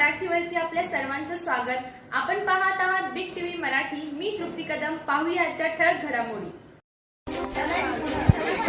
मराठीवरती आपल्या सर्वांचं स्वागत. आपण पाहत आहात बिग टीव्ही मराठी. मी तृप्ती कदम. पाहूया आजच्या ठळक घडामोडी.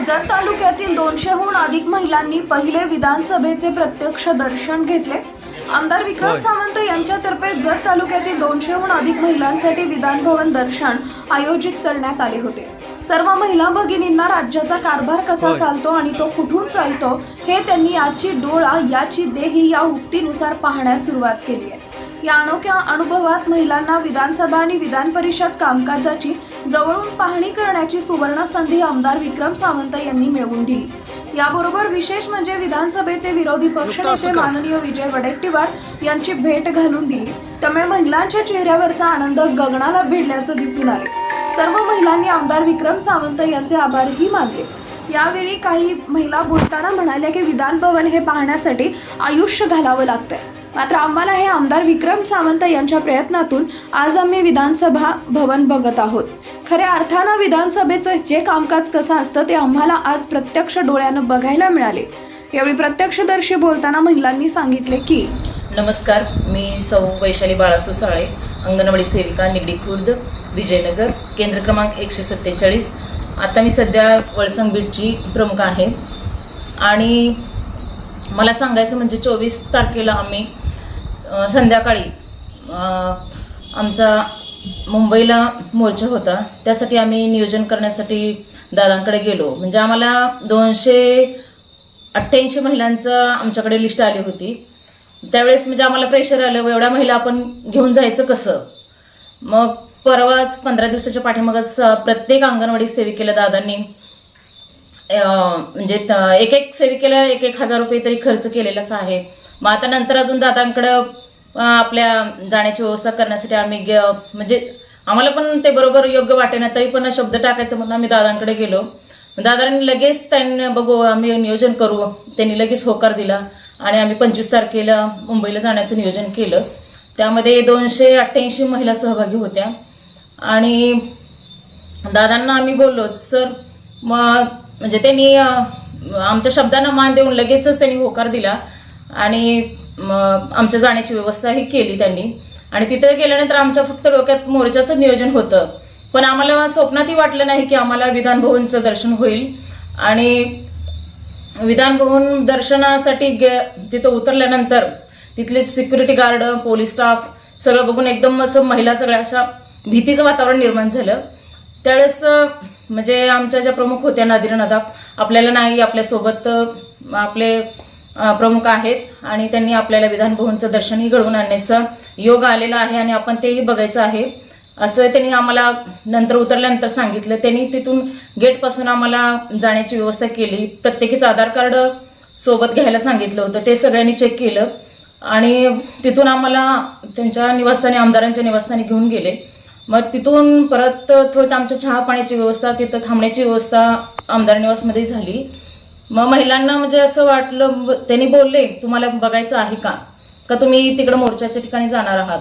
जत तालुक्यातील दोनशेहून अधिक महिलांनी पहिले विधानसभेचे प्रत्यक्ष दर्शन घेतले. आमदार विक्रम सावंत यांच्यातर्फे जत तालुक्यातील दोनशेहून अधिक महिलांसाठी विधान भवन दर्शन आयोजित करण्यात आले होते. सर्व महिला भगिनींना राज्याचा कारभार कसा चालतो आणि तो कुठून चालतो हे त्यांनी याची डोळा याची देही या उक्तीनुसार पाहण्यास सुरुवात केली आहे. या अनोख्या अनुभवात महिलांना विधानसभा आणि विधान परिषद कामकाजाची जवळून पाहणी करण्याची सुवर्ण संधी आमदार विक्रम सावंत यांनी मिळवून दिली. याबरोबर विशेष म्हणजे विधानसभेचे विरोधी पक्षनेते माननीय विजय वडेट्टीवार यांची भेट घालून दिली. त्यामुळे महिलांच्या चेहऱ्यावरचा आनंद गगनाला भिडल्याचं दिसून आले सर्व महिलांनी आमदार विक्रम सावंत यांचे आभारही मानले. यावेळी काही महिला बोलताना म्हणाल्या की विधान भवन हे पाहण्यासाठी आयुष्य घालावं लागतंय. मात्र आम्हाला हे आमदार विक्रम सावंत यांच्या प्रयत्नातून आज आम्ही विधानसभा भवन बघत आहोत. खऱ्या अर्थानं विधानसभेचं जे कामकाज कसं असतं ते आम्हाला आज प्रत्यक्ष डोळ्यानं बघायला मिळाले. यावेळी प्रत्यक्षदर्शी बोलताना महिलांनी सांगितले की नमस्कार मी सौ वैशाली बाळासू साळे अंगणवाडी सेविका निगडी खुर्द विजयनगर केंद्र क्रमांक एकशे सत्तेचाळीस. आता मी सध्या वळसंग बीटची प्रमुख आहे. आणि मला सांगायचं म्हणजे चोवीस तारखेला आम्ही संध्याकाळी आमचा मुंबईला मोर्चा होता. त्यासाठी आम्ही नियोजन करण्यासाठी दादांकडे गेलो. म्हणजे आम्हाला दोनशे अठ्ठ्याऐंशी महिलांचं आमच्याकडे लिस्ट आली होती. त्यावेळेस म्हणजे आम्हाला प्रेशर आलं एवढ्या महिला आपण घेऊन जायचं कसं? मग परवाच पंधरा दिवसाच्या पाठीमागच प्रत्येक अंगणवाडी सेविकेला दादांनी म्हणजे एक एक सेविकेला एक एक हजार रुपये तरी खर्च केलेलाच आहे. मग आता नंतर अजून दादांकडं आपल्या जाण्याची व्यवस्था करण्यासाठी आम्ही गे- म्हणजे आम्हाला पण ते बरोबर योग्य वाटेना तरी पण शब्द टाकायचं म्हणून आम्ही दादांकडे गेलो. दादांनी लगेच त्यांनी बघू आम्ही नियोजन करू. त्यांनी लगेच होकार दिला आणि आम्ही पंचवीस तारखेला मुंबईला जाण्याचं नियोजन केलं. त्यामध्ये दोनशे अठ्ठ्याऐंशी महिला सहभागी होत्या. आणि दादांना आम्ही बोललो सर मग म्हणजे त्यांनी आमच्या शब्दांना मान देऊन लगेचच त्यांनी होकार दिला आणि मग आमच्या जाण्याची व्यवस्थाही केली त्यांनी. आणि तिथे गेल्यानंतर आमच्या फक्त डोक्यात मोर्चाचं नियोजन होतं. पण आम्हाला स्वप्नातही वाटलं नाही की आम्हाला विधानभवनचं दर्शन होईल. आणि विधानभवन दर्शनासाठी गे तिथं उतरल्यानंतर तिथले सिक्युरिटी गार्ड पोलीस स्टाफ सगळं बघून एकदम असं महिला सगळ्या अशा भीतीचं वातावरण निर्माण झालं. त्यावेळेस म्हणजे आमच्या ज्या प्रमुख होत्या नादिरा नदाब आपल्याला नाही आपल्यासोबत आपले प्रमुख आहेत आणि त्यांनी आपल्याला विधानभवनचं दर्शनही घडवून आणण्याचा योग आलेला आहे आणि आपण तेही बघायचं आहे. असं त्यांनी आम्हाला नंतर उतरल्यानंतर सांगितलं. त्यांनी तिथून गेटपासून आम्हाला जाण्याची व्यवस्था केली. प्रत्येकीचं आधार कार्ड सोबत घ्यायला सांगितलं होतं. ते सगळ्यांनी चेक केलं आणि तिथून आम्हाला त्यांच्या निवासस्थानी आमदारांच्या निवासस्थानी घेऊन गेले. मग तिथून परत थोडं आमच्या चहा पाण्याची व्यवस्था तिथं थांबण्याची व्यवस्था आमदार निवासमध्ये झाली. मग महिलांना म्हणजे असं वाटलं त्यांनी बोलले तुम्हाला बघायचं आहे का? का तुम्ही तिकडं मोर्चाच्या ठिकाणी जाणार आहात?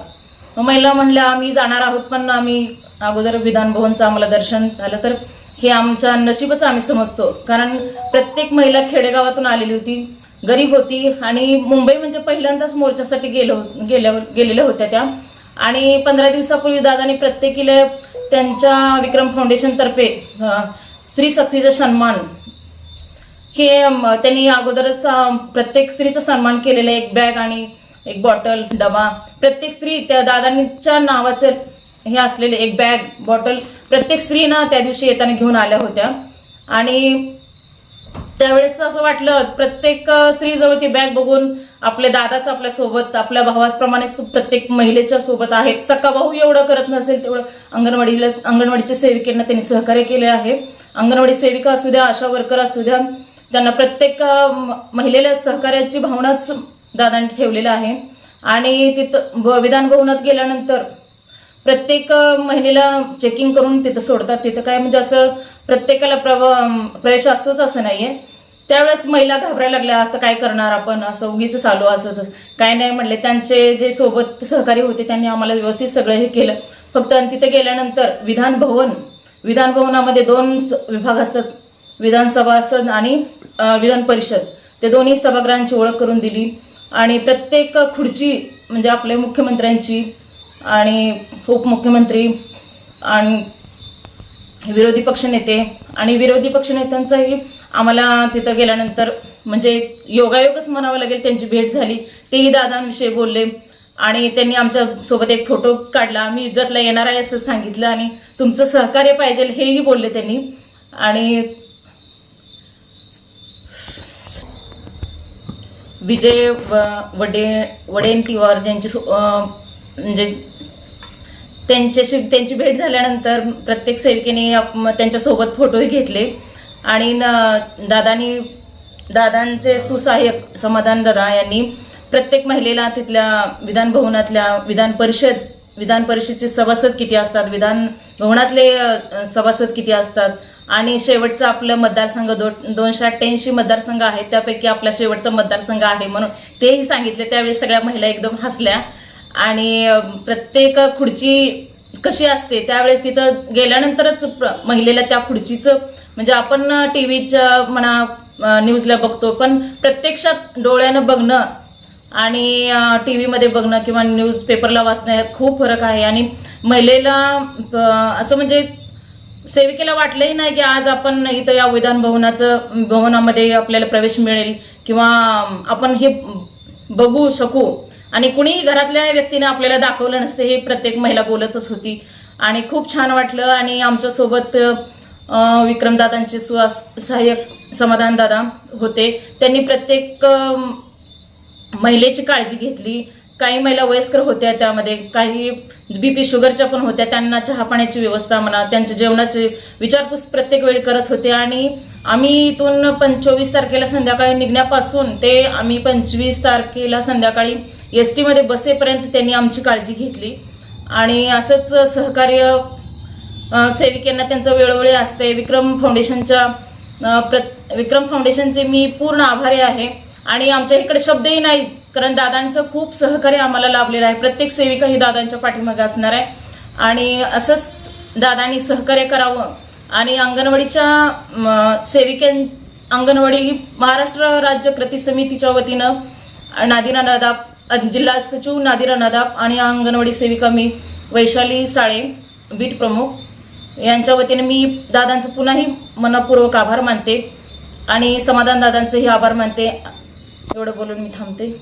मग महिला म्हणल्या आम्ही जाणार आहोत पण आम्ही अगोदर विधानभवनचं आम्हाला दर्शन झालं तर हे आमच्या नशीबच आम्ही समजतो. कारण प्रत्येक महिला खेडेगावातून आलेली होती गरीब होती आणि मुंबई म्हणजे पहिल्यांदाच मोर्चासाठी गेलो गेल्या गेलेल्या होत्या त्या. आणि पंधरा दिवसापूर्वी दादाने प्रत्येकीला त्यांच्या विक्रम फाउंडेशनतर्फे स्त्री शक्तीचा सन्मान. हे त्यांनी अगोदरच प्रत्येक स्त्रीचा सन्मान केलेला एक बॅग आणि एक बॉटल डबा. प्रत्येक स्त्री त्या दादांच्या नावाचं हे असलेले एक बॅग बॉटल प्रत्येक स्त्री ना त्या दिवशी येताना घेऊन आल्या होत्या. आणि त्यावेळेस असं वाटलं प्रत्येक स्त्रीजवळ ती बॅग बघून आपल्या दादाच आपल्यासोबत आपल्या भावाप्रमाणे प्रत्येक महिलेच्या सोबत आहेत. सक्का भाऊ एवढं करत नसेल तेवढं अंगणवाडीला अंगणवाडीच्या सेविकेंना त्यांनी सहकार्य केले आहे. अंगणवाडी सेविका असू द्या आशा वर्कर असू द्या त्यांना प्रत्येक महिलेला सहकार्याची भावनाच दादांनी ठेवलेलं आहे. आणि तिथं विधान भवनात गेल्यानंतर प्रत्येक महिलेला चेकिंग करून तिथं सोडतात. तिथं काय म्हणजे असं प्रत्येकाला प्रव प्रवेश असतोच असं नाही आहे त्यावेळेस महिला घाबरायला लागल्या आता काय करणार आपण? असं उगीच चालू असं काय नाही म्हणले. त्यांचे जे सोबत सहकारी होते त्यांनी आम्हाला व्यवस्थित सगळं हे केलं. फक्त आणि तिथे गेल्यानंतर विधान भवन विधान भवनामध्ये दोन स- विभाग असतात. विधानसभा आणि विधान परिषद. ते दोन्ही सभागृहांची ओळख करून दिली. आणि प्रत्येक खुर्ची म्हणजे आपले मुख्यमंत्र्यांची आणि उपमुख्यमंत्री आणि विरोधी पक्षनेते आणि विरोधी पक्षनेत्यांचाही आम्हाला तिथं गेल्यानंतर म्हणजे योगायोगच म्हणावं लागेल त्यांची भेट झाली. तेही दादांविषयी बोलले. आणि त्यांनी आमच्यासोबत एक फोटो काढला. मी इज्जतला येणार आहे असं सांगितलं आणि तुमचं सहकार्य पाहिजे हेही बोलले त्यांनी. आणि विजय वडे वडेंटिवार ज्यांची सो- म्हणजे त्यांच्याशी त्यांची भेट झाल्यानंतर प्रत्येक सेविकेने त्यांच्यासोबत फोटोही घेतले. आणि न- दादानी दादांचे सुसहाय्यक समाधान दादा यांनी प्रत्येक महिलेला तिथल्या विधान भवनातल्या विधान परिषद विधान परिषदेचे सभासद किती असतात विधान भवनातले सभासद किती असतात आणि शेवटचं आपलं मतदारसंघ दो दोनशे अठ्ठ्याऐंशी मतदारसंघ आहे त्यापैकी आपला शेवटचा मतदारसंघ आहे म्हणून तेही सांगितले. त्यावेळी सगळ्या महिला एकदम हसल्या आणि प्रत्येक खुर्ची कशी असते त्यावेळेस तिथं गेल्यानंतरच प्र- महिलेला त्या खुर्चीचं म्हणजे आपण टी व्हीच्या म्हणा न्यूजला बघतो पण प्रत्यक्षात डोळ्यानं बघणं आणि टी व्हीमध्ये बघणं किंवा न्यूजपेपरला वाचणं यात खूप फरक आहे. आणि महिलेला असं म्हणजे सेविकेला वाटलंही नाही की आज आपण इथं या विधान भवनाचं भवनामध्ये आपल्याला प्रवेश मिळेल किंवा आपण हे बघू शकू. आणि कुणीही घरातल्या व्यक्तीने आपल्याला दाखवलं नसते हे प्रत्येक महिला बोलतच होती. आणि खूप छान वाटलं आणि आमच्यासोबत विक्रमदादांचे सुवास सहाय्यक समाधानदादा होते. त्यांनी प्रत्येक महिलेची काळजी घेतली. काही महिला वयस्कर होत्या त्यामध्ये काही बी पी शुगरच्या पण होत्या. त्यांना चहा पाण्याची व्यवस्था म्हणा त्यांच्या जेवणाची विचारपूस प्रत्येक वेळी करत होते. आणि आम्ही इथून पंचवीस तारखेला संध्याकाळी निघण्यापासून ते आम्ही पंचवीस तारखेला संध्याकाळी एस टीमध्ये बसेपर्यंत त्यांनी आमची काळजी घेतली. आणि असंच सहकार्य सेविकांना त्यांचं वेळोवेळी असते विक्रम फाउंडेशनच्या प्र विक्रम फाउंडेशनचे मी पूर्ण आभारी आहे. आणि आमच्या इकडे शब्दही नाहीत कारण दादांचं खूप सहकार्य आम्हाला लाभलेलं आहे. प्रत्येक सेविका ही दादांच्या पाठीमागे असणार आहे. आणि असंच दादांनी सहकार्य करावं. आणि अंगणवाडीच्या सेविकें अंगणवाडी महाराष्ट्र राज्य कृती समितीच्या वतीनं नादिरा नदाब जिल्हा सचिव नादिरा नदाब आणि अंगणवाडी सेविका मी वैशाली साळे बीट प्रमुख. यांच्या वतीने मी दादांचं पुन्हाही मनपूर्वक आभार मानते आणि समाधान दादांचंही आभार मानते. एवढं बोलून मी थांबते.